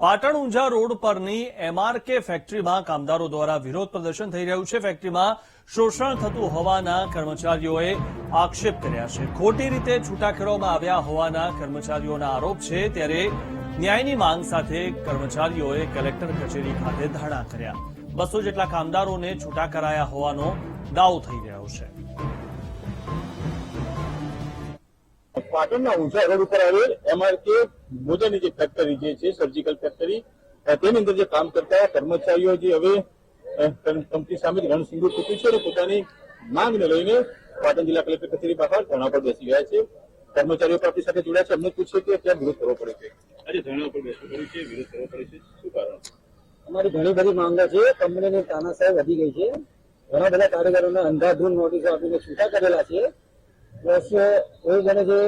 Patan Unjha road પરની એમઆરકે ફેક્ટરીમાં કામદારો દ્વારા વિરોધ પ્રદર્શન થઈ રહ્યું છે. ફેક્ટરીમાં શોષણ થતું હોવાના કર્મચારીઓએ આક્ષેપ કર્યા છે. ખોટી રીતે છૂટા કરવામાં આવ્યા હોવાના કર્મચારીઓના આરોપ છે. ત્યારે ન્યાયની માંગ સાથે કર્મચારીઓએ કલેક્ટર કચેરી ખાતે ધરણા કર્યા. બસો જેટલા કામદારોને છૂટા કરાયા હોવાનો દાવો થઈ રહ્યો છે. પાટણના ઊંઝા રોડ ઉપર આવેલ એમઆરકે મોજાની જે ફેક્ટરી જે છે સર્જિકલ ફેક્ટરી તેની અંદર જે કામ કરતા કર્મચારીઓ જે હવે કંપની સામે રણસિંગુ ચૂક્યું છે અને પોતાની માંગને લઈને પાટણ જિલ્લા કલેક્ટર કચેરી બહાર ધરણા પર બેસી ગયા છે. કર્મચારીઓ પણ આપણી સાથે જોડાયા છે. અમને પૂછ્યું કે ક્યાં વિરોધ કરવો પડે છે. આજે ધરણા પર બેસવું પડ્યું છે. વિરોધ કરવો પડે છે. શું કારણ? અમારી ઘણી બધી માંગો છે. કંપનીની સાહેબ વધી ગઈ છે. ઘણા બધા કારીગરોને અંધાધૂન નોટિસો આપીને છૂટા કરેલા છે. પ્લસ એવું જણે છે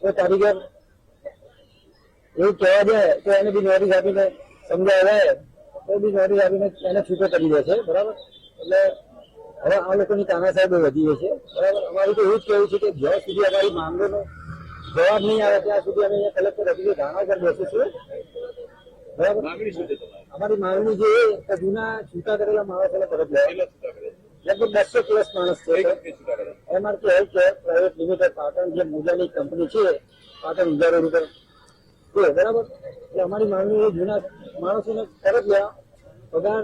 કોઈ કારીગર એવું કહેવા જાય તો એને બી નોટિસ આપીને સમજાવે તો બી નોટિસ આપીને એને છૂટો કરી દે છે બરાબર? એટલે હવે આ લોકોની તાનાશાહી બહુ વધી ગઈ છે બરાબર? અમારું તો એવું જ કહેવું છે કે જ્યાં સુધી અમારી માંગણીનો જવાબ નહીં આવે ત્યાં સુધી અમે અહીંયા કલેક્ટર ઓફિસે ધારણા પર બેસીશું બરાબર? અમારી માંગણી જે જૂના છૂટા કરેલા માણસોને પરત લે કેટલા લગભગ બસો પ્લસ માણસ છે છૂટા health care private limited Patan જે મોજાની કંપની છે પાટણ રૂપે બરાબર? એટલે અમારી માંગણી એ જૂના માણસોને લેવા પગાર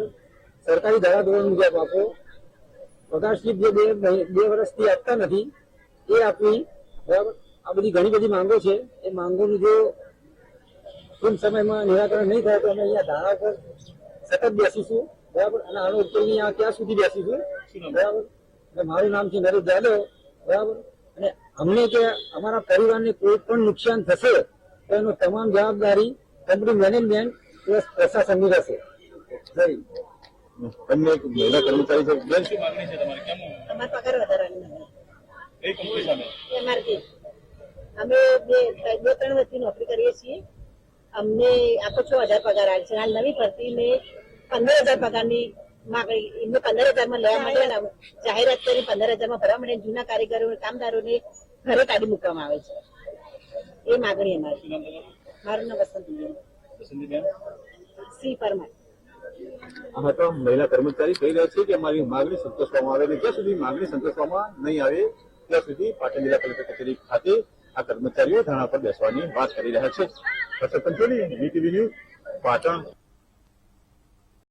સરકારી ધારા ધોરણ મુજબ આપો. પગાર સ્લીપ જે બે બે વર્ષથી આપતા નથી એ આપવી બરાબર? આ બધી ઘણી બધી માંગો છે. એ માંગોનું જો ટૂંક સમયમાં નિરાકરણ નહીં થાય તો અમે અહીંયા ધારા પર સતત બેસીશું બરાબર? અને આનો ઉકેલ નહીં ક્યાં સુધી બેસીશું? બરાબર? મારું નામ છે નરેશ જાદવ બરાબર? અને અમને કે અમારા પરિવારને કોઈ પણ નુકસાન થશે તો એનો તમામ જવાબદારી કંપની મેનેજમેન્ટ પ્લસ પ્રશાસનની રહેશે. તમને એક મહિલા કર્મચારી છે બેન? શું માંગણી છે તમારે? કેમ? અમારે પગાર વધારવાની. કઈ કંપની સામે? એમઆરપી. અમે બે બે ત્રણ વર્ષથી નોકરી કરીએ છીએ. અમને આખો છ હજાર પગાર આવે છે. હાલ નવી ભરતીને પંદર હજાર પગારની માગણી એમને પંદર હજારમાં લેવા માટે જાહેરાત કરી પંદર હજારમાં ભરવા માટે જૂના કારીગરો કામદારોને ઘરે કાઢી મૂકવામાં આવે છે. એ માગણી અમારી મારું નામ વસંતી વસંતીબેન? સી પરમાર. આમાં તો મહિલા કર્મચારી કહી રહ્યા છે કે અમારી માંગણી સંતોષવામાં આવે અને જ્યાં સુધી માંગણી સંતોષવામાં નહીં આવે ત્યાં સુધી પાટણ જિલ્લા કલેક્ટર કચેરી ખાતે આ કર્મચારીઓ ધરણા પર બેસવાની વાત કરી રહ્યા છે. ન્યૂઝ પાટણ.